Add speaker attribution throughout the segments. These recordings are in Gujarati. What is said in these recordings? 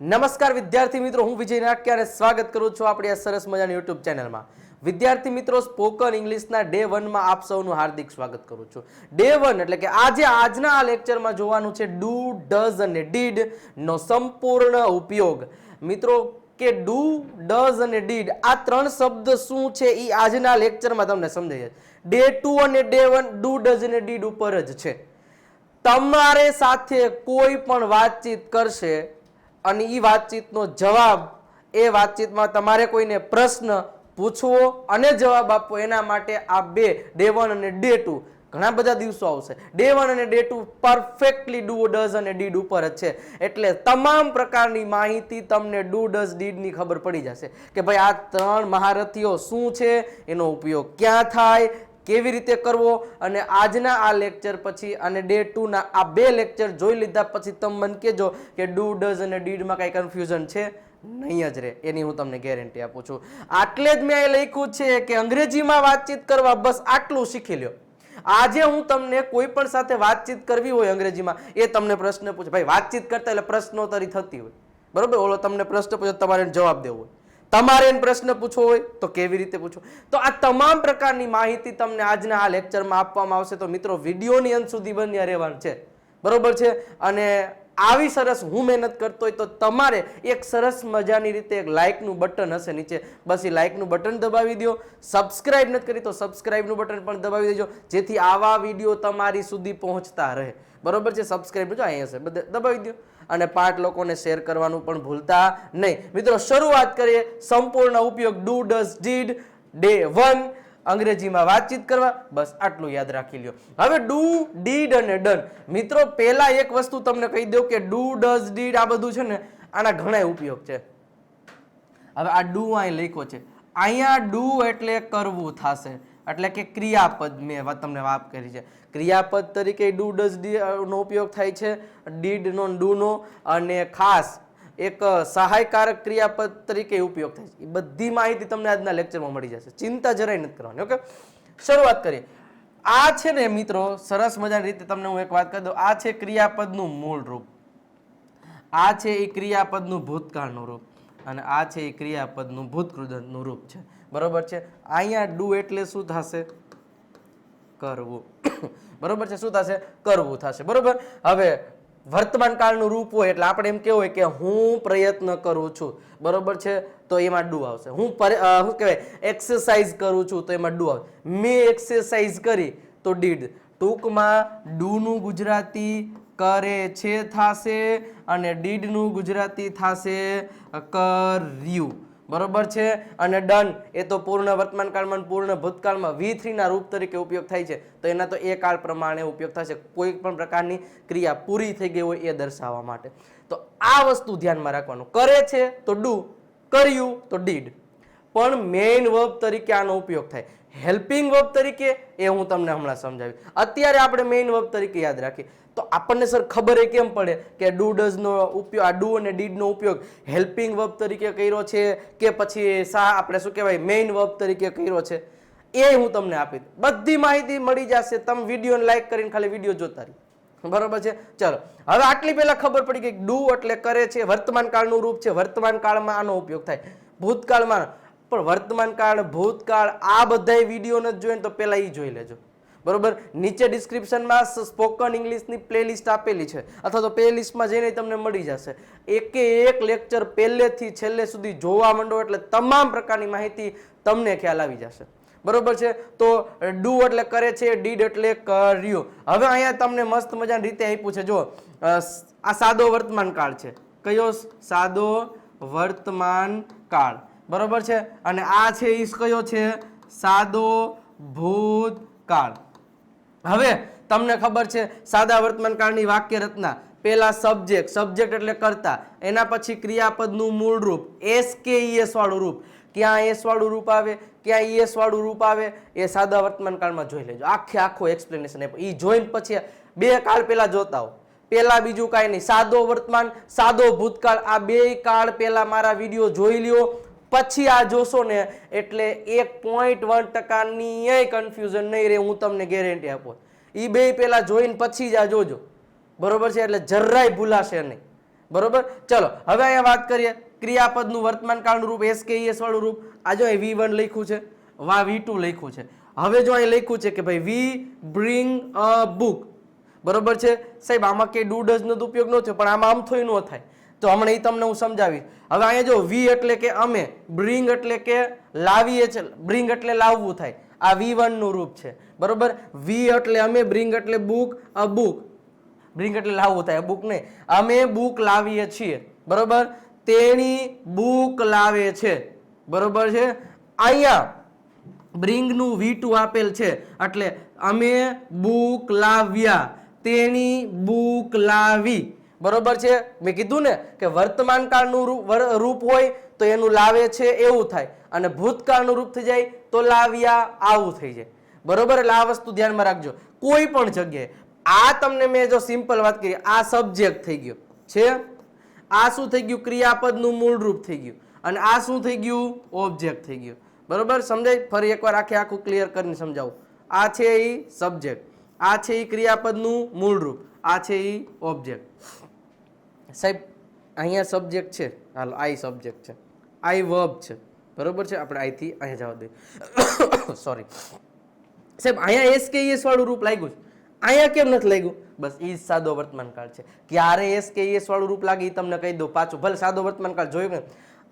Speaker 1: નમસ્કાર વિદ્યાર્થી મિત્રો, હું વિજય નાટકે અને સ્વાગત કરું છું આપણી આ સરસ મજાની યુટ્યુબ ચેનલમાં વિદ્યાર્થી મિત્રો સ્પોકન ઇંગ્લિશના ડે વનમાં આપ સૌનું હાર્દિક સ્વાગત કરું છું. ડે વન એટલે કે આજે આજના આ લેક્ચરમાં જોવાનું છે ડુ ડઝ અને ડીડ નો સંપૂર્ણ ઉપયોગ. મિત્રો, કે ડુ ડઝ અને ડીડ આ ત્રણ શબ્દ શું છે એ આજના લેક્ચરમાં તમને સમજાય ડે ટુ અને ડે વન ડુ ડઝ અને ડીડ ઉપર જ છે. તમારે સાથે કોઈ પણ વાતચીત કરશે અને એ વાતચીતનો જવાબ એ વાતચીતમાં તમારે કોઈને પ્રશ્ન પૂછવો અને જવાબ આપવો એના માટે આ બે ડે વન અને ડે ટુ ઘણા બધા દિવસો આવશે. ડે વન અને day two perfectly do does અને ડીડ ઉપર જ છે. એટલે તમામ પ્રકારની માહિતી તમને ડુ, ડઝ, ડીડની ખબર પડી જશે કે ભાઈ આ ત્રણ મહારથીઓ શું છે, એનો ઉપયોગ ક્યાં થાય કેવી રીતે કરવો? અને આજના આ લેક્ચર પછી અને ડે ટુના આ બે લેક્ચર જોઈ લીધા પછી તમે મને કહેજો કે ડુ ડઝ અને ડીડમાં કાંઈ કન્ફ્યુઝન છે? નહીં જ રહે. એની હું તમને ગેરંટી આપું છું. આટલે જ મેં એ લખ્યું છે કે અંગ્રેજીમાં વાતચીત કરવા બસ આટલું શીખી લ્યો. આજે હું તમને કોઈ પણ સાથે વાતચીત કરવી હોય અંગ્રેજીમાં, એ તમને પ્રશ્ન પૂછે. ભાઈ, વાતચીત કરતા એટલે પ્રશ્નોત્તરી થતી હોય. બરોબર? ઓલો તમને પ્રશ્ન પૂછે, તમારે જવાબ દેવો તમારે એને પ્રશ્ન પૂછવો હોય તો કેવી રીતે પૂછો? તો આ તમામ પ્રકારની માહિતી તમને આજના આ લેક્ચરમાં આપવામાં આવશે. તો મિત્રો, વિડીયોની અંત સુધી બન્યા રહેવાનું છે. બરોબર છે? અને આવી સરસ હું મહેનત કરતો હોય તો તમારે એક સરસ મજાની રીતે એક લાઇકનું બટન હશે નીચે. બસ એ લાઇકનું બટન દબાવી દો. સબસ્ક્રાઇબ નથી કરી તો સબસ્ક્રાઇબનું બટન પણ દબાવી દેજો. જેથી આવા વીડિયો તમારી સુધી પહોંચતા રહે. બરોબર છે? સબસ્ક્રાઇબ જો અહીં હશે. દબાવી દો. અને પાંચ લોકોને શેર કરવાનું પણ ભૂલતા નહીં. મિત્રો, શરૂઆત કરીએ સંપૂર્ણ ઉપયોગ do does did day one અંગ્રેજીમાં વાતચીત કરવા, બસ આટલું યાદ રાખી લ્યો. હવે ડુ ડીડ અને ડન મિત્રો, પહેલા એક વસ્તુ તમને કહી દઉં કે ડુ ડઝ ડીડ આ બધું છે ને, આના ઘણા ઉપયોગ છે. હવે આ ડુ અહીં લખ્યો છે. અહીંયા ડુ એટલે કરવું થશે. એટલે કે ક્રિયાપદ મેં તમને વાત કરી છે. ક્રિયાપદ તરીકે ડુ ડઝ ડી નો ઉપયોગ થાય છે. ડીડ નો ડુ નો અને ખાસ એક સહાયકારક ક્રિયાપદ તરીકે ઉપયોગ થાય છે. એ બધી માહિતી તમને આજના લેક્ચરમાં મળી જશે. ચિંતા જરાય નથી કરવાની, ઓકે? શરૂઆત કરીએ. આ છે ને મિત્રો, સરસ મજાની રીતે તમને હું એક વાત કરી દઉં. આ છે ક્રિયાપદનું મૂળ રૂપ. આ છે એ ક્રિયાપદનું ભૂતકાળનું રૂપ. અને આ છે એ ક્રિયાપદનું ભૂતકૃદનું રૂપ છે. બરોબર છે? અહીંયા ડુ એટલે શું થશે? કરવું. બરોબર છે? શું થશે? કરવું થશે. બરોબર? હવે વર્તમાન કાળનું રૂપ હોય એટલે આપણે એમ કેવું હોય કે હું પ્રયત્ન કરું છું. બરોબર છે? તો એમાં ડુ આવશે. હું શું કહેવાય? એક્સરસાઇઝ કરું છું તો એમાં ડુ આવે મેં એક્સરસાઇઝ કરી તો ડીડ ટૂંકમાં ડુનું ગુજરાતી કરે છે, થાશે અને ડીડનું ગુજરાતી થાશે કર્યું. બરોબર છે? અને ડન એ તો પૂર્ણ વર્તમાન કાળમાં પૂર્ણ ભૂતકાળમાં વી થ્રીના રૂપ તરીકે ઉપયોગ થાય છે. તો એના તો એ કાળ પ્રમાણે ઉપયોગ થશે. કોઈ પણ પ્રકારની ક્રિયા પૂરી થઈ ગઈ હોય એ દર્શાવવા માટે. તો આ વસ્તુ ધ્યાનમાં રાખવાનું. કરે છે તો ડુ કર્યું તો ડીડ પણ મેઇન વર્બ તરીકે આનો ઉપયોગ થાય. હેલ્પિંગ વર્બ તરીકે એ હું તમને હમણાં સમજાવી અત્યારે આપણે મેઇન વર્બ તરીકે યાદ રાખીએ. તો આપણને સર ખબર એ કેમ પડે કે ડુ ડઝનો ઉપયોગ, આ ડુ અને ડીડનો ઉપયોગ હેલ્પિંગ વર્બ તરીકે કર્યો છે કે પછી સા આપણે શું કહેવાય મેઇન વર્બ તરીકે કર્યો છે? એ હું તમને આપી દઉં. બધી માહિતી મળી જશે. તમે વિડીયોને લાઈક કરીને ખાલી વીડિયો જોતા રહી. બરોબર છે? ચલો. હવે આટલી પહેલાં ખબર પડી કે ડુ એટલે કરે છે વર્તમાન કાળનું રૂપ છે. વર્તમાન કાળમાં આનો ઉપયોગ થાય. ભૂતકાળમાં પણ વર્તમાન કાળ, ભૂતકાળ, આ બધાય વીડિયો નથી જોઈને તો પહેલાં એ જોઈ લેજો. બરોબર? નીચે ડિસ્ક્રિપ્શનમાં સ્પોકન ઇંગ્લિશની પ્લેલિસ્ટ આપેલી છે. અથવા તો પ્લેલિસ્ટમાં જઈને તમને મળી જશે. એકે એક લેક્ચર પહેલેથી છેલ્લે સુધી જોવા માંડો એટલે તમામ પ્રકારની માહિતી તમને ખ્યાલ આવી જશે. બરોબર છે? તો ડુ એટલે કરે છે, ડીડ એટલે કર્યું. હવે અહીંયા તમને મસ્ત મજાની રીતે આપ્યું છે. જો આ સાદો વર્તમાન કાળ છે. કયો સાદો વર્તમાન કાળ? બરોબર છે? અને આ છે ઈ કયો છે? સાદો ભૂતકાળ. હવે તમને ખબર છે સાદા વર્તમાનકાળની વાક્ય રચના. પેલા સબ્જેક્ટ સબ્જેક્ટ એટલે કરતા. એના પછી ક્રિયાપદનું મૂળ રૂપ એસ કે ઈએસ વાળું રૂપ. ક્યાં એસ વાળું રૂપ આવે? ક્યાં ઈએસ વાળું રૂપ આવે? એ સાદા વર્તમાનકાળમાં જોઈ લેજો. આખે આખો એક્સપ્લેનેશન એ જોઈને પછી બે કાળ પહેલાં જોતા હો. પેલા બીજું કાંઈ નહીં. સાદો વર્તમાન, સાદો ભૂતકાળ. આ બે કાળ પહેલાં મારા વીડિયો જોઈ લ્યો. પછી આ જોશો ને, એટલે એક પોઈન્ટ વન ટકાની કન્ફ્યુઝન નહીં રહે, હું તમને ગેરંટી આપું. એ બે પહેલાં જોઈને પછી જ આ જોજો. બરોબર છે? એટલે જરાય ભૂલાશે નહીં. બરોબર? ચલો, હવે અહીંયા વાત કરીએ. ક્રિયાપદનું વર્તમાન કાળનું રૂપ એસ કે એસ વાળું રૂપ. આ જો વી વન લખ્યું છે. વા વી ટુ લખ્યું છે. હવે જો અહીં લખ્યું છે કે ભાઈ વી બ્રિંગ અ બુક બરોબર છે? સાહેબ, આમાં કે ડુ ડઝ નો ઉપયોગ ન થયો, પણ આમાં આમ થોય ન થાય. તો હમણાં એ તમને હું સમજાવીશ. હવે અહીંયા જો વી એટલે કે અમે, બ્રિંગ એટલે કે લાવીએ છે, બ્રિંગ એટલે લાવવું થાય. આ વી વનનું રૂપ છે. બરોબર? વી એટલે અમે, બ્રિંગ એટલે બુક, અ બુક. બ્રિંગ એટલે લાવવું થાય બુક નહીં. અમે બુક લાવીએ છીએ. બરોબર? તેણી બુક લાવે છે. બરોબર છે? અહીંયા બ્રિંગનું વી ટુ આપેલ છે. એટલે અમે બુક લાવ્યા. તેણી બુક લાવી. બરોબર છે? મેં કીધું ને કે વર્તમાન કાળનું રૂપ હોય તો એનું લાવે છે એવું થાય. અને ભૂતકાળનું રૂપ થઈ જાય તો લાવ્યા આવું થઈ જાય. બરોબર? એટલે આ વસ્તુ ધ્યાનમાં રાખજો. કોઈ પણ જગ્યાએ. આ તમને મેં જો સિમ્પલ વાત કરી, આ સબ્જેક્ટ થઈ ગયો. છે? આ શું થઈ ગયું? ક્રિયાપદનું મૂળ રૂપ થઈ ગયું. અને આ શું થઈ ગયું? ઓબ્જેક્ટ થઈ ગયું. બરોબર? સમજાય? ફરી એકવાર આખે આખું ક્લિયર કરીને સમજાવું. આ છે એ સબ્જેક્ટ આ છે એ ક્રિયાપદનું મૂળ રૂપ. આ છે એ ઓબ્જેક્ટ સાહેબ, અહીંયા સબ્જેક્ટ છે. હાલો આઈ સબ્જેક્ટ છે. આઈ વર્બ છે. બરોબર છે? આપણે આઈથી અહીંયા જવા દઈએ. સોરી સાહેબ, અહીંયા એસ કે એસ વાળું રૂપ લાગ્યું છે. અહીંયા કેમ નથી લાગ્યું? બસ એ જ સાદો વર્તમાન કાળ છે. ક્યારે એસ કે એસ વાળું રૂપ લાગે એ તમને કહી દો પાછું. ભલે સાદો વર્તમાનકાળ જોયું ને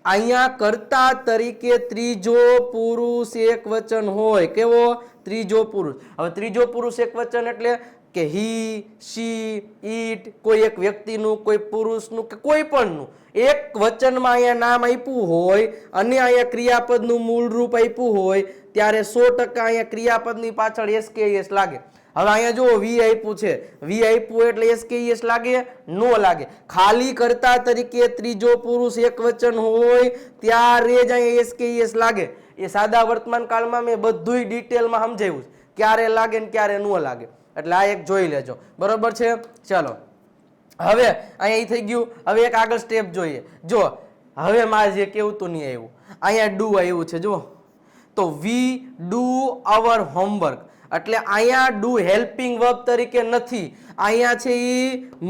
Speaker 1: અહીંયા કરતા તરીકે ત્રીજો પુરુષ એક વચન હોય. કેવો? ત્રીજો પુરુષ. હવે ત્રીજો પુરુષ એક વચન એટલે કે હી, શી, ઈટ, કોઈ એક વ્યક્તિનું, કોઈ પુરુષનું કે કોઈ પણનું. એક વચનમાં અહીંયા નામ આપ્યું હોય, અને અહીંયા ક્રિયાપદનું મૂળ રૂપ આપ્યું હોય, ત્યારે સો ટકા અહીંયા ક્રિયાપદની પાછળ એસ કે એસ લાગે. હવે અહીંયા જુઓ વી આપ્યું છે. વી આપ્યું એટલે એસ કે એસ લાગે, નો લાગે. ખાલી કરતા તરીકે ત્રીજો પુરુષ એક વચન હોય, ત્યારે જ અહીંયા એસ કે એસ લાગે. એ સાદા વર્તમાન કાળમાં મેં બધુંય ડિટેલમાં સમજાવ્યું છે. ક્યારે લાગે ને ક્યારે ન લાગે. એટલે આ એક જોઈ લેજો. બરોબર છે? ચલો. હવે અહીંયા થઈ ગયું. હવે એક આગળ સ્ટેપ જોઈએ. જો, હવે મારે જે કેવું તો નહીં આવ્યું. અહીંયા ડુ આવ્યું છે જો તો વી ડુ અવર હોમવર્ક એટલે અહીંયા ડુ હેલ્પિંગ વર્બ તરીકે નથી. અહીંયા છે એ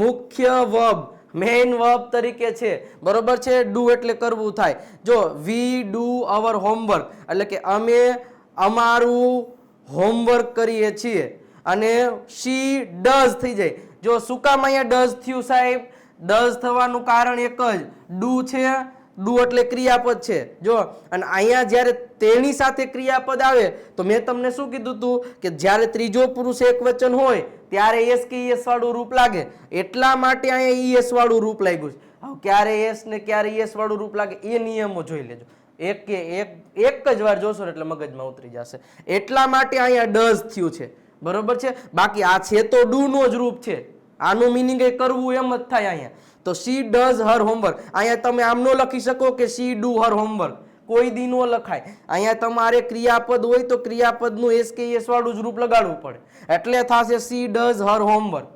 Speaker 1: મુખ્ય વર્બ મેઇન વર્બ તરીકે છે. બરોબર છે? ડુ એટલે કરવું થાય. જો વી ડુ અવર હોમવર્ક એટલે કે અમે અમારું હોમવર્ક કરીએ છીએ. અને શી ડઝ થઈ જાય. જો શું કામ અહીંયા ડઝ થયું સાહેબ, ડઝ થવાનું કારણ એક જ, ડુ છે, ડુ એટલે ક્રિયાપદ છે. જો, અને અહીંયા જ્યારે તેની સાથે ક્રિયાપદ આવે, તો મેં તમને શું કીધું હતું કે જ્યારે ત્રીજો પુરુષ એક વચન હોય, ત્યારે એસ કે એસ વાળું રૂપ લાગે. એટલા માટે અહીંયા ઈ એસ વાળું રૂપ લાગ્યું છે. હવે ક્યારે એસ ને ક્યારે એસ વાળું રૂપ લાગે, એ નિયમો જોઈ લેજો. એક કે એક એક જ વાર જોશો એટલે મગજમાં ઉતરી જશે. એટલા માટે અહીંયા ડઝ થયું છે. બરોબર છે? બાકી આ છે તો ડુ નો જ રૂપ છે. આનું મિનિંગ એ કરવું એમ જ થાય અહીંયા. તો સી ડઝ હર હોમવર્ક અહીંયા તમે આમ નો લખી શકો કે સી ડુ હર હોમવર્ક કોઈ દી નો લખાય. અહીંયા તમારે ક્રિયાપદ હોય તો ક્રિયાપદનું એસ કે એસ વાળું જ રૂપ લગાડવું પડે. એટલે થશે સી ડઝ હર હોમવર્ક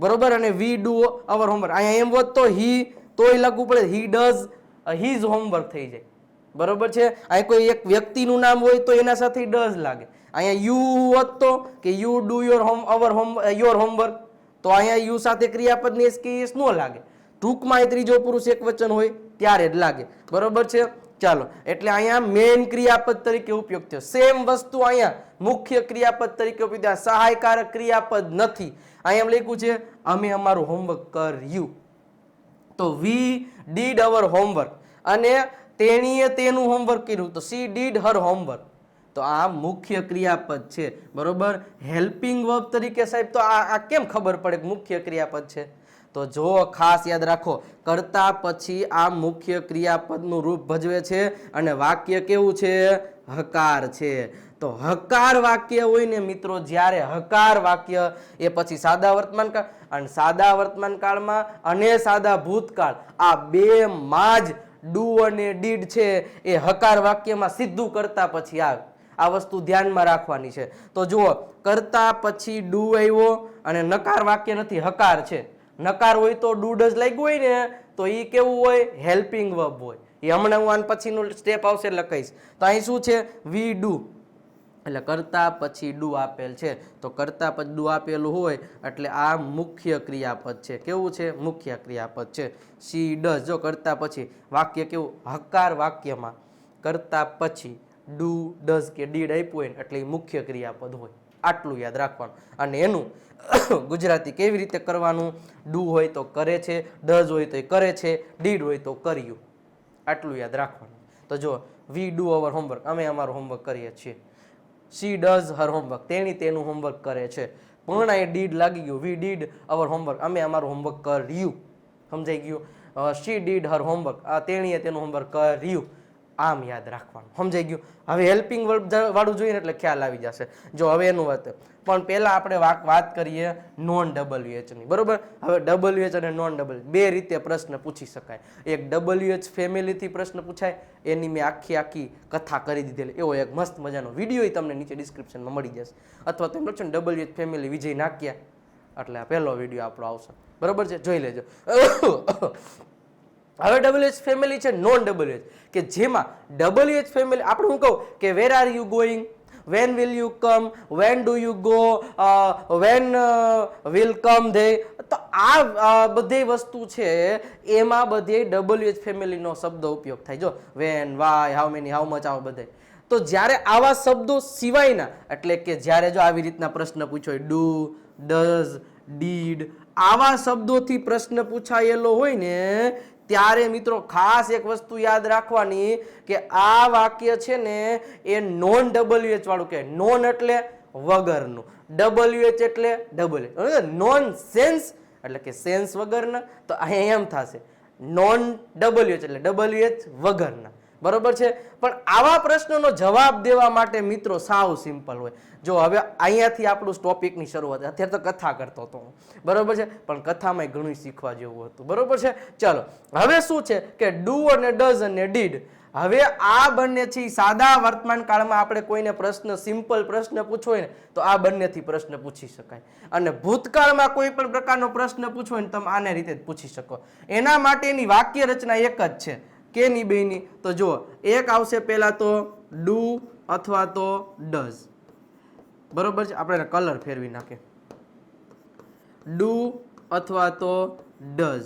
Speaker 1: બરોબર? અને વી ડુ અવર હોમવર્ક અહીંયા એમ હોત તો હી તોય લખવું પડે. હી ડઝ હિઝ હોમવર્ક થઈ જાય. બરોબર છે? અહીં કોઈ એક વ્યક્તિનું નામ હોય તો એના સાથે ડઝ લાગે. અહીંયા યુ હોત તો કે you do your home our home your homework તો અહીંયા યુ સાથે ક્રિયાપદની એસ કે એસ ન લાગે. ટૂંકમાં એ ત્રીજો પુરુષ એક વચન હોય ત્યારે જ લાગે. બરોબર છે? ચાલો. એટલે અહીંયા મેન ક્રિયાપદ તરીકે ઉપયોગ થયો. સેમ વસ્તુ અહીંયા મુખ્ય ક્રિયાપદ તરીકે ઉપયોગ થયા. સહાયકારક ક્રિયાપદ નથી. અહીંયા એમ લખ્યું છે, અમે અમારું હોમવર્ક કર્યું. તો વી ડીડ અવર હોમવર્ક અને તેણીએ તેનું હોમવર્ક કર્યું. તો સી ડીડ હર હોમવર્ક તો આ મુખ્ય ક્રિયાપદ છે. બરોબર? હેલ્પિંગ વર્બ તરીકે સાહેબ, તો આ આ કેમ ખબર પડે મુખ્ય ક્રિયાપદ છે? તો જો ખાસ યાદ રાખો, કરતા પછી આ મુખ્ય ક્રિયાપદનું રૂપ ભજવે છે અને વાક્ય કેવું છે? હકાર છે. તો હકાર વાક્ય હોય ને મિત્રો, જ્યારે હકાર વાક્ય એ પછી સાદા વર્તમાન કાળ અને સાદા વર્તમાન કાળમાં અને સાદા ભૂતકાળ, આ બે માં જ ડુ અને ડીડ છે. એ હકાર વાક્યમાં સીધું કરતા પછી આવે આ વસ્તુ ધ્યાનમાં રાખવાની છે. તો જુઓ, કરતા પછી ડુ આવ્યો અને નકાર વાક્ય નથી, હકાર છે. નકાર હોય તો ડુ ડઝ લાગ્યું હોય ને, તો એ કેવું હોય? હેલ્પિંગ વર્બ હોય. એ હમણાં હું આન પછીનું સ્ટેપ આવશે એટલે તો અહીં શું છે? We do. એટલે કરતા પછી ડુ આપેલ છે. તો કરતા પછી ડુ આપેલું હોય, એટલે આ મુખ્ય ક્રિયાપદ છે. કેવું છે? મુખ્ય ક્રિયાપદ છે. She does. જો કરતા પછી, વાક્ય કેવું? હકાર વાક્યમાં. કરતા પછી. ડુ, ડઝ કે ડીડ આપ્યું હોય એટલે એ મુખ્ય ક્રિયાપદ હોય. આટલું યાદ રાખવાનું. અને એનું ગુજરાતી કેવી રીતે કરવાનું? ડુ હોય તો કરે છે, ડઝ હોય તો એ કરે છે, ડીડ હોય તો કર્યું. આટલું યાદ રાખવાનું. તો જો વી ડુ અવર હોમવર્ક. અમે અમારું હોમવર્ક કરીએ છીએ. She does her homework? તેણી તેનું હોમવર્ક કરે છે. પૂર્ણાએ ડીડ લાગી ગયું. We did our homework. અમે અમારું હોમવર્ક કર્યું. સમજાઈ ગયું? She did her homework? આ તેણીએ તેનું હોમવર્ક કર્યું. આમ યાદ રાખવાનું. સમજાઈ ગયું? હવે હેલ્પિંગ વાળું જોઈએ એટલે ખ્યાલ આવી જશે. જો હવે એનું વાત પણ પહેલાં આપણે વાત વાત કરીએ નોન ડબલ્યુ ની. બરોબર? હવે ડબલ્યુ એચ અને નોન ડબલ બે રીતે પ્રશ્ન પૂછી શકાય. એક ડબલ્યુ એચ ફેમિલીથી પ્રશ્ન પૂછાય, એની મેં આખી આખી કથા કરી દીધેલી. એવો એક મસ્ત મજાનો વીડિયો તમને નીચે ડિસ્ક્રિપ્શનમાં મળી જશે. અથવા તો એમ લખશો ને ડબલ્યુ એચ ફેમિલી વિજય નાખ્યા એટલે પહેલો વીડિયો આપણો આવશે. બરોબર છે? જોઈ લેજો. હવે ડબલ એચ ફેમિલી છે નોન ડબલ એચ કે જેમાં ડબલ્યુ એચ ફેમિલી આપણે હું કહું? કે where are you going when will you come when do you go when will come they તો આ બધી વસ્તુ છે, એમાં બધી ડબલ્યુએચ ફેમિલીનો શબ્દ ઉપયોગ થાય. જો when why how many how much આવો બધે. તો જ્યારે આવા શબ્દો સિવાયના, એટલે કે જ્યારે જો આવી રીતના પ્રશ્ન પૂછ્યો ડુ ડઝ ડીડ આવા શબ્દોથી પ્રશ્ન પૂછાયેલો હોય ને ત્યારે મિત્રો ખાસ એક વસ્તુ યાદ રાખવાની કે આ વાક્ય છે ને એ નોન ડબલ્યુ એચ વાળું કે નોન એટલે વગરનું. ડબલ્યુ એચ એટલે ડબલ નોન સેન્સ એટલે કે સેન્સ વગરના. તો અહીંયા એમ થશે. નોન ડબલ્યુ એચ એટલે ડબલ્યુ એચ વગરના. બરોબર છે? પણ આવા પ્રશ્નોનો જવાબ દેવા માટે મિત્રો સાવ સિમ્પલ હોય. જો હવે અહીંયાથી આપણું ટોપિકની શરૂઆત, અત્યારે તો કથા કરતો હતો હું. બરોબર છે? પણ કથામાં ઘણું શીખવા જેવું હતું. બરોબર છે? ચલો, હવે શું છે કે ડુ અને ડઝ અને ડીડ. હવે આ બંને છે સાદા વર્તમાન કાળમાં આપણે કોઈને પ્રશ્ન, સિમ્પલ પ્રશ્ન પૂછવો હોય ને, તો આ બંનેથી પ્રશ્ન પૂછી શકાય. અને ભૂતકાળમાં કોઈ પણ પ્રકારનો પ્રશ્ન પૂછવો હોય ને તમે આને રીતે જ પૂછી શકો. એના માટેની વાક્ય રચના એક જ છે. કેની બેની તો જુઓ, એક આવશે પહેલા તો ડુ અથવા તો ડઝ. બરોબર છે? આપણે કલર ફેરવી નાખીએ. ડુ અથવા તો ડઝ.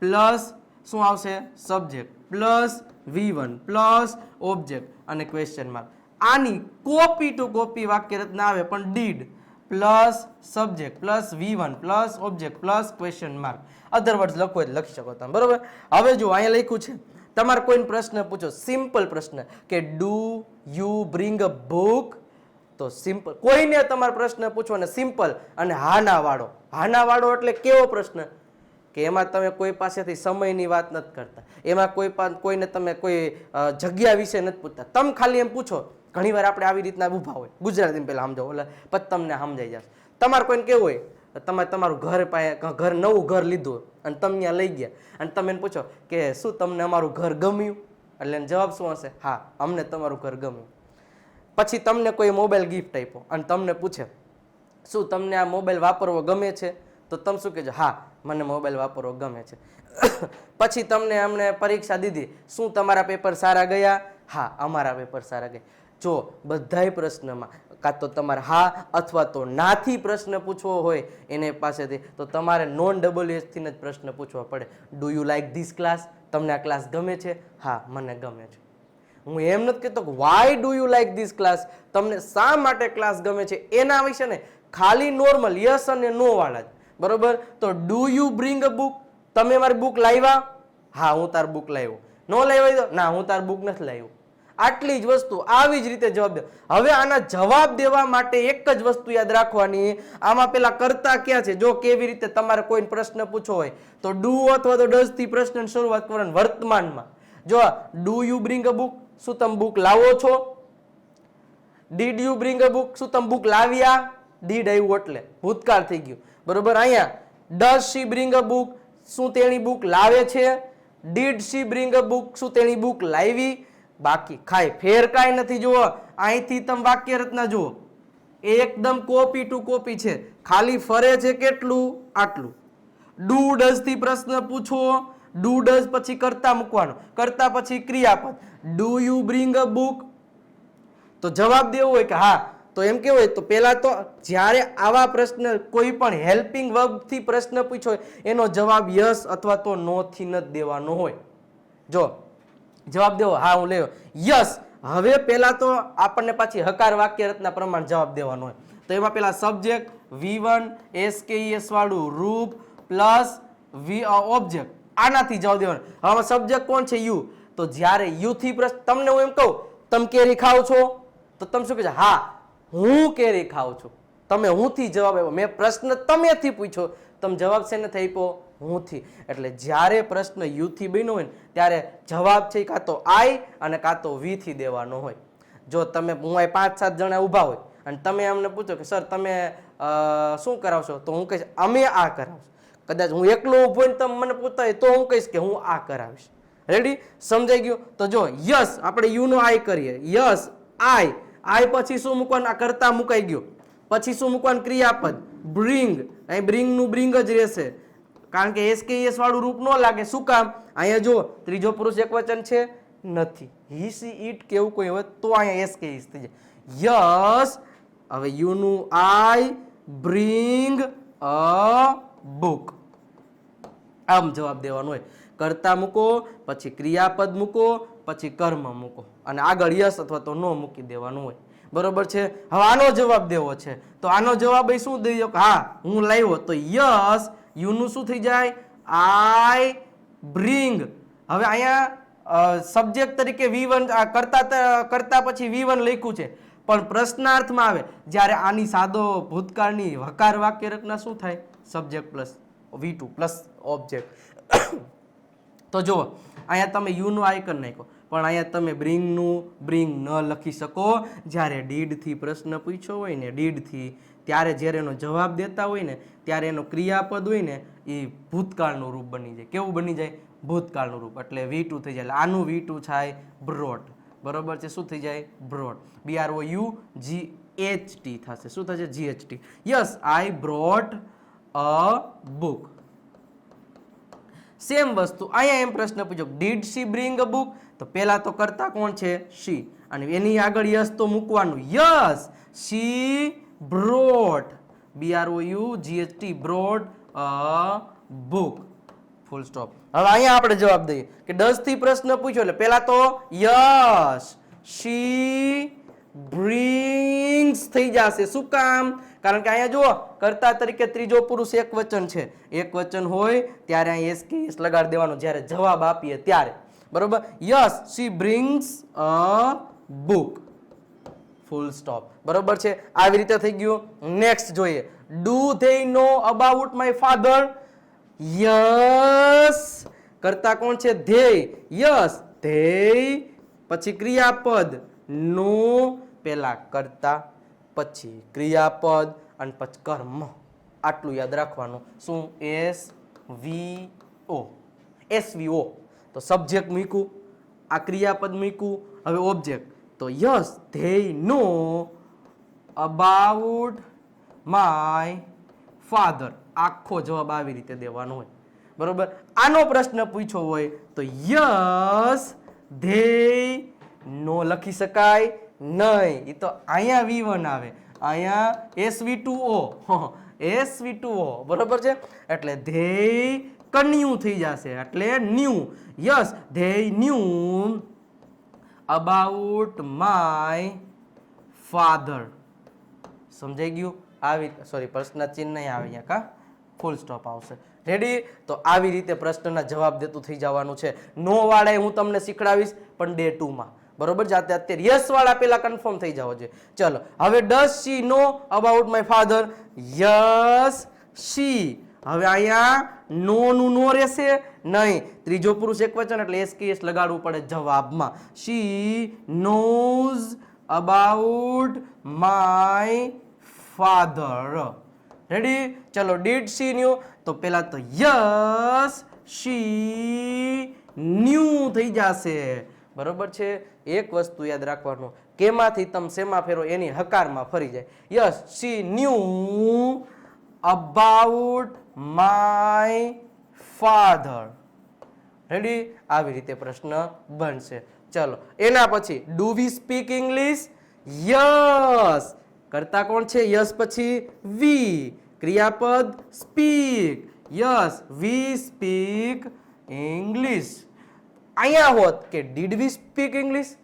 Speaker 1: પ્લસ શું આવશે? Subject. Plus V one. Plus object. અને ક્વેશ્ચન માર્ક આની કોપી ટુ કોપી વાક્ય રચના આવે, પણ did. Plus subject. Plus V one. Plus object. Plus question mark other word લખો એટલે લખી શકો તમે. બરોબર? હવે જો અહીંયા લખ્યું છે. તમારે કોઈને પ્રશ્ન પૂછો સિમ્પલ પ્રશ્ન કે do you bring a book તો સિમ્પલ કોઈને તમારે પ્રશ્ન પૂછો ને સિમ્પલ અને હાના વાળો હાના વાળો એટલે કેવો પ્રશ્ન? કે એમાં તમે કોઈ પાસેથી સમયની વાત નથી કરતા. એમાં કોઈ કોઈને તમે કોઈ જગ્યા વિશે નથી પૂછતા. તમે ખાલી એમ પૂછો ઘણીવાર આપણે આવી રીતના ઊભા હોય. ગુજરાતીમાં પહેલાં સમજો એટલે પછી તમને સમજાઈ જશે. તમારે કોઈને કેવું હોય તમે તમારું ઘર પાસે, ઘર, નવું ઘર લીધું અને તમે ત્યાં લઈ ગયા. અને તમે એને પૂછો કે શું તમને અમારું ઘર ગમ્યું? એટલે જવાબ શું હશે? હા, અમને તમારું ઘર ગમ્યું. પછી તમને કોઈ મોબાઈલ ગિફ્ટ આપ્યો. અને તમને પૂછે, શું તમને આ મોબાઈલ વાપરવો ગમે છે? તો તમે શું કહેજો, હા, મને મોબાઈલ વાપરવો ગમે છે. પછી તમને અમને પરીક્ષા દીધી, શું તમારા પેપર સારા ગયા? હા, અમારા પેપર સારા ગયા. જો, બધાય પ્રશ્નમાં કાં તો તમારે હા અથવા તો નાથી પ્રશ્ન પૂછવો હોય એને પાસેથી, તો તમારે નોન ડબલ એસથી જ પ્રશ્ન પૂછવા પડે. Do you like this class તમને આ ક્લાસ ગમે છે? હા, મને ગમે છે. હું એમ નથી કહેતો કે why do you like this class તમને શા માટે ક્લાસ ગમે છે? એના વિશે ને ખાલી નોર્મલ યસ અને નો વાળા જ. બરોબર? તો do you bring a book તમે મારી બુક લાવ્યા? હા, હું તાર બુક લાવ્યો. નો લાવ્યો ના, હું તાર બુક નથી લાવ્યો. આટલી જ વસ્તુ, આવી જ રીતે જવાબ દે હવે આના જવાબ દેવા માટે એક જ વસ્તુ યાદ રાખવાની, આમાં પેલા કરતા ક્યાં છે? જો કેવી રીતે તમારે કોઈ પ્રશ્ન પૂછો હોય, તો ડુ અથવા તો ડઝથી પ્રશ્ન શરૂઆત કરવાની વર્તમાનમાં. જો do you bring a book? શું તમે બુક લાવો છો? Did you bring a book? શું તમે બુક લાવ્યા? ડીડ આવ્યું એટલે. ભૂતકાળ થઈ ગયું. બરોબર? અહીંયા, does she bring a book? શું તેણી બુક લાવે છે? Did she bring a book? શું તેણી બુક લાવી? બાકી ખાય. ફેર કાંઈ નથી, જુઓ. અહીંથી તમે વાક્ય રચના જુઓ. એકદમ કોપી ટુ કોપી છે. ખાલી ફરે છે કેટલું? આટલું. ડુ ડઝથી પ્રશ્ન પૂછો. ડુ ડઝ પછી કરતા મૂકવાનો. કરતા પછી ક્રિયાપદ. Do you bring a book? તો જવાબ દેવો હોય કે હા. તો એમ કેવું હોય તો પહેલાં તો જ્યારે આવા પ્રશ્ન કોઈ પણ હેલ્પિંગ વર્બથી પ્રશ્ન પૂછ્યો હોય, એનો જવાબ યસ અથવા તો નોથી નથી દેવાનો હોય. જો જવાબ દેવો, હા, હું લેવો યસ, હવે પહેલાં તો આપણને પાછી હકાર વાક્ય રચના પ્રમાણે જવાબ દેવાનો હોય. તો એમાં પેલા સબ્જેક્ટ વી વન એસ વાળું રૂપ, પ્લસ વી ઓબ્જેક્ટ. આનાથી જવાબ દેવાનો. હવે સબ્જેક્ટ કોણ છે? યુ. તો જ્યારે યુ થી પ્રશ્ન, તમને હું એમ કહું, તમે કેરી ખાવ છો? તો તમે શું કહે છે? હા, હું કેરી ખાઉં છું. તમે હુંથી જવાબ આપ્યો. મેં પ્રશ્ન તમેથી પૂછ્યો. તમે જવાબ શેને થઈ આપ્યો? હુંથી. એટલે જ્યારે પ્રશ્ન યુથી બન્યો હોય ત્યારે જવાબ છે કાં તો આઈ અને કાં તો વીથી દેવાનો હોય. જો તમે, હું અહીં પાંચ સાત જણા ઊભા હોય અને તમે અમને પૂછો કે, સર, તમે શું કરાવશો? તો હું કહીશ, અમે આ કરાવશું. કદાચ હું એકલો ઊભો ને, તમે મને પૂછતા હોય તો હું કહીશ કે, હું આ કરાવીશ. રેડી સમજાઈ ગયું? તો જો, યસ, આપણે યુ નો આઈ કરીએ. યસ, આઈ. આઈ પછી શું મૂકવાનું? આ કરતા મુકાઈ ગયો. પછી શું મૂકવાનું? ક્રિયાપદ. બ્રિંગ. અહીં બ્રિંગનું બ્રિંગ જ રહેશે. કારણ કે એસ કે એસ વાળું રૂપ ન લાગે. શું કામ? અહીંયા જો ત્રીજો પુરુષ એક વચન છે? નથી. હી સી ઈટ કેવું કોઈ હોય તો અહીંયા એસ કે એસ થઈ જાય. યસ હવે યુ નું આઈ બ્રિંગ અ બુક. આમ જવાબ દેવાનો હોય. કર્તા મૂકો, પછી ક્રિયાપદ મૂકો, પછી કર્મ મૂકો. અને આગળ યસ અથવા તો નો મૂકી દેવાનું હોય. બરોબર છે? હવે આનો જવાબ દેવો છે. તો આનો જવાબ એ શું દઈ દો? હા, હું લાવ્યો તો યસ યુનું શું થઈ જાય? I bring. હવે અહીંયા સબ્જેક્ટ તરીકે વી વન કરતા કરતા પછી વી વન લખ્યું છે. પણ પ્રશ્નાર્થમાં આવે, જ્યારે આની સાદો ભૂતકાળની વકાર વાક્ય રચના શું થાય? Subject plus V two, plus object. તો જુઓ, અહીંયા તમે યુનું આઇકન નાખ્યો. પણ અહીંયા તમે બ્રિંગનું બ્રિંગ ન લખી શકો. જ્યારે ડીડથી પ્રશ્ન પૂછ્યો હોય ને ડીડથી ત્યારે જ્યારે એનો જવાબ દેતા હોય ને, ત્યારે એનો ક્રિયાપદ હોય ને, એ ભૂતકાળનું રૂપ બની જાય. કેવું બની જાય? ભૂતકાળનું રૂપ. એટલે વી ટુ થઈ જાય. એટલે આનું વી ટુ થાય બ્રોટ બરોબર છે? શું થઈ જાય? Brought B R O U G H T થશે. શું થશે? G H T yes I brought a book same વસ્તુ. અહીંયા એમ પ્રશ્ન પૂછ્યો. Did she bring a book તો પહેલા તો કરતા કોણ છે? શી. અને એની આગળ યસ તો મૂકવાનું. Yes! She brought B R O U G H T brought a book. Full stop. હવે અહીંયા આપણે જવાબ દઈએ. કે દસથી પ્રશ્ન પૂછ્યો એટલે પહેલા તો યસ! શી બ્રિંગ્સ થઈ જશે. શું કામ? કારણ કે અહીંયા જુઓ, કર્તા તરીકે ત્રીજો પુરુષ એક વચન છે. એક વચન હોય ત્યારે અહીં એસ કે એસ લગાડી દેવાનો. જ્યારે જવાબ આપીએ ત્યારે. બરોબર? Yes she brings a book full stop બરોબર છે? આવી રીતે થઈ ગયું. નેક્સ્ટ જોઈએ. Do they know about my father yes કરતા કોણ છે? ધ્યેય યસ ધ્યેય પછી ક્રિયાપદ. નો પેલા કરતા પછી ક્રિયાપદ અને પછી કર્મ. આટલું યાદ રાખવાનું. શું? S V O S V ઓ તો સબ્જેક્ટ મૂક્યું, આ ક્રિયાપદ મૂક્યું, હવે ઓબ્જેક્ટ. તો yes, they know about my father. આખો જવાબ આવી રીતે દેવાનો હોય. બરોબર? આનો પ્રશ્ન પૂછ્યો હોય તો યસ ધ્યેય નો લખી શકાય નહીં એ તો અહીંયા વી વન આવે. અહીંયા S V two O. S V two O. બરોબર છે? એટલે ધ્યેય કન્યુ થઈ જશે. એટલે knew. Yes they knew. About my father સમજાઈ ગયું? આવી સોરી પ્રશ્ન ચિહ્ન નહીં આવે અહીંયા કા? ફૂલ સ્ટોપ આવશે. રેડી તો આવી રીતે પ્રશ્નના જવાબ દેતું થઈ જવાનું છે. નો વાળાએ હું તમને શીખડાવીશ, પણ ડે ટુમાં બરોબર જાતે અત્યારે યસ વાળા પેલા કન્ફર્મ થઈ જવો છે ચલો, હવે does she know about my father yes she હવે અહીંયા નો નું રહેશે, નહીં. ત્રીજો પુરુષ એક વચન, એટલે એસ કે એસ લગાડવું પડે જવાબમાં. She knows about my father ready ચલો ડીડ સી ન્યુ તો પેલા તો યસ શી ન્યુ થઈ જશે. બરોબર છે? એક વસ્તુ યાદ રાખવાનું. કેમાંથી તમે શેમાં ફેરો, એની હકારમાં ફરી જાય. Yes she knew about my father ready આવી રીતે પ્રશ્ન બનશે. ચલો, એના પછી do we speak English yes કરતા કોણ છે? યસ પછી વી ક્રિયાપદ speak yes we speak English અહીંયા હોત કે ડીડ વી સ્પીક ઇંગ્લિશ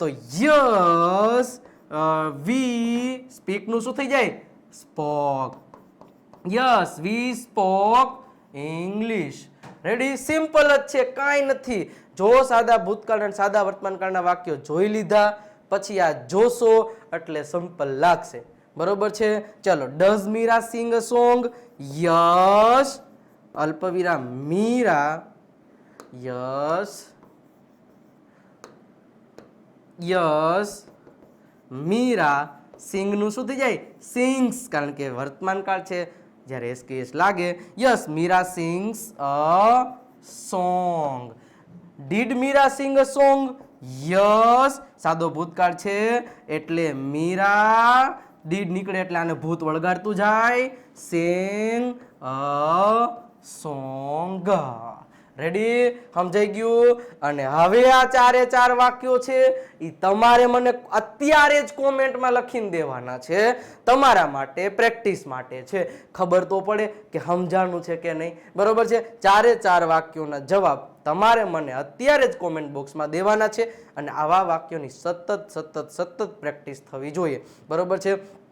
Speaker 1: તો યસ વી સ્પીકનું શું થઈ જાય? Spoke yes we spoke English ready simple જ છે, કાંઈ નથી. જો સાદા ભૂતકાળ અને સાદા વર્તમાનકાળના વાક્યો જોઈ લીધા, પછી આ જોશો એટલે સિમ્પલ લાગશે. બરોબર છે? ચલો does Meera sing a song yes અલ્પવિરામ મીરા. યસ યસ મીરા સિંગનું શું થઈ જાય? સિંગ્સ કારણ કે વર્તમાનકાળ છે. જ્યારે એસ કે એસ લાગે, yes, Meera sings a song. Did Meera sing a song? Yes. સાદો ભૂતકાળ છે એટલે મીરા. ડીડ નીકળે એટલે આને ભૂત વળગાડતું જાય. Sang a song. રેડી સમજાઈ ગયું? અને હવે આ ચારે ચાર વાક્યો છે એ તમારે મને અત્યારે જ કોમેન્ટમાં લખીને દેવાના છે. તમારા માટે, પ્રેક્ટિસ માટે છે. ખબર તો પડે કે સમજાણું છે કે નહીં. બરોબર છે? ચારે ચાર વાક્યોના જવાબ તમારે મને અત્યારે જ કોમેન્ટ બોક્સમાં દેવાના છે અને આવા વાક્યોની સતત સતત સતત પ્રેક્ટિસ થવી જોઈએ. બરોબર છે?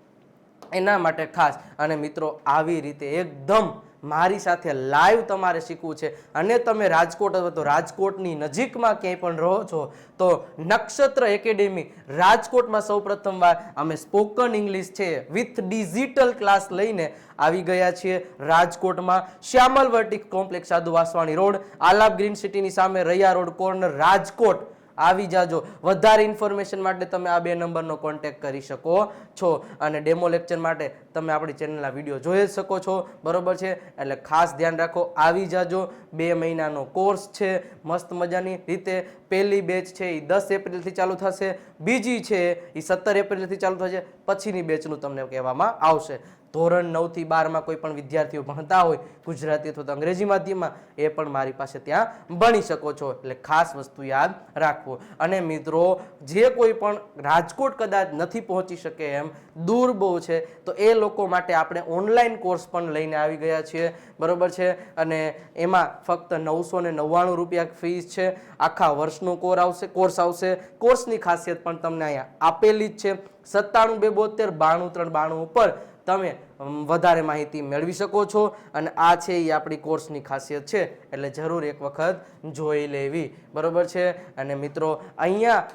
Speaker 1: એના માટે ખાસ. અને મિત્રો, આવી રીતે એકદમ મારી સાથે લાઈવ તમારે શીખવું છે. અને તમે રાજકોટ અથવા તો રાજકોટની નજીકમાં ક્યાંય પણ રહો છો, તો નક્ષત્ર એકેડેમી રાજકોટમાં સૌ પ્રથમવાર અમે સ્પોકન ઇંગ્લિશ છે વિથ ડિજિટલ ક્લાસ લઈને આવી ગયા છીએ રાજકોટમાં. શ્યામલ વર્ટિક કોમ્પ્લેક્સ સાધુ વાસવાણી રોડ, આલાપ ગ્રીન સિટીની સામે રૈયા રોડ કોર્નર રાજકોટ. આવી જાજો. વધારે ઇન્ફોર્મેશન માટે તમે આ બે નંબરનો કોન્ટેક્ટ કરી શકો છો. અને ડેમો લેક્ચર માટે તમે આપણી ચેનલના વીડિયો જોઈ શકો છો. બરોબર છે? એટલે ખાસ ધ્યાન રાખો, આવી જાજો. બે મહિનાનો કોર્સ છે, મસ્ત મજાની રીતે. પહેલી બેચ છે એ દસ એપ્રિલથી ચાલુ થશે. બીજી છે એ સત્તર એપ્રિલથી ચાલુ થશે. પછીની બેચનું તમને કહેવામાં આવશે. ધોરણ નવથી બારમાં કોઈ પણ વિદ્યાર્થીઓ ભણતા હોય ગુજરાતી અથવા તો અંગ્રેજી માધ્યમમાં, એ પણ મારી પાસે ત્યાં ભણી શકો છો. એટલે ખાસ વસ્તુ યાદ રાખવો. અને મિત્રો, જે કોઈ પણ રાજકોટ કદાચ નથી પહોંચી શકે એમ, દૂર બહુ છે, તો એ લોકો માટે આપણે ઓનલાઈન કોર્સ પણ લઈને આવી ગયા છીએ. બરોબર છે? અને એમાં ફક્ત નવસો ને નવ્વાણું રૂપિયા ફીસ છે. આખા વર્ષનો કોર આવશે, કોર્સ આવશે. કોર્સની ખાસિયત પણ તમને અહીંયા આપેલી જ છે. સત્તાણું બે બોતેર, બાણું ત્રણ, બાણું ઉપર તમે વધારે માહિતી મેળવી શકો છો. અને આ છે એ આપણી કોર્સની ખાસિયત છે, એટલે જરૂર એક વખત જોઈ લેવી. બરાબર છે? અને મિત્રો, અહીંયા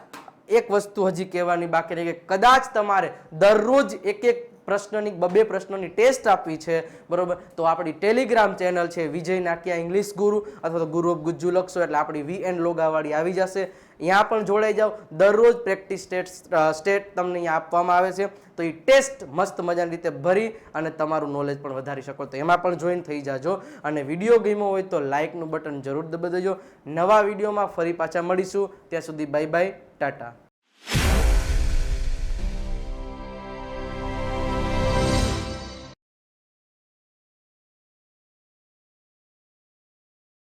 Speaker 1: એક વસ્તુ હજી કહેવાની બાકી રહી કે કદાચ તમારે દરરોજ એક એક પ્રશ્નની બબે પ્રશ્નોની ટેસ્ટ આપવી છે, બરોબર? તો આપણી ટેલિગ્રામ ચેનલ છે વિજય નાકિયા ઇંગ્લિશ ગુરુ, અથવા તો ગુરુ ઓફ ગુજ્જુ લખશો, એટલે આપણી વી એન લોગાવાળી આવી જશે. ત્યાં પણ જોડાઈ જાઓ. દરરોજ પ્રેક્ટિસ સ્ટેટ સ્ટેટ તમને અહીંયા આપવામાં આવે છે. તો એ ટેસ્ટ મસ્ત મજાની રીતે ભરી અને તમારું નોલેજ પણ વધારી શકો. તો એમાં પણ જોઈન થઈ જાજો. અને વીડિયો ગમ્યો હોય તો લાઇકનું બટન જરૂર દબાવી દેજો નવા વિડીયોમાં ફરી પાછા મળીશું. ત્યાં સુધી બાય બાય ટાટા.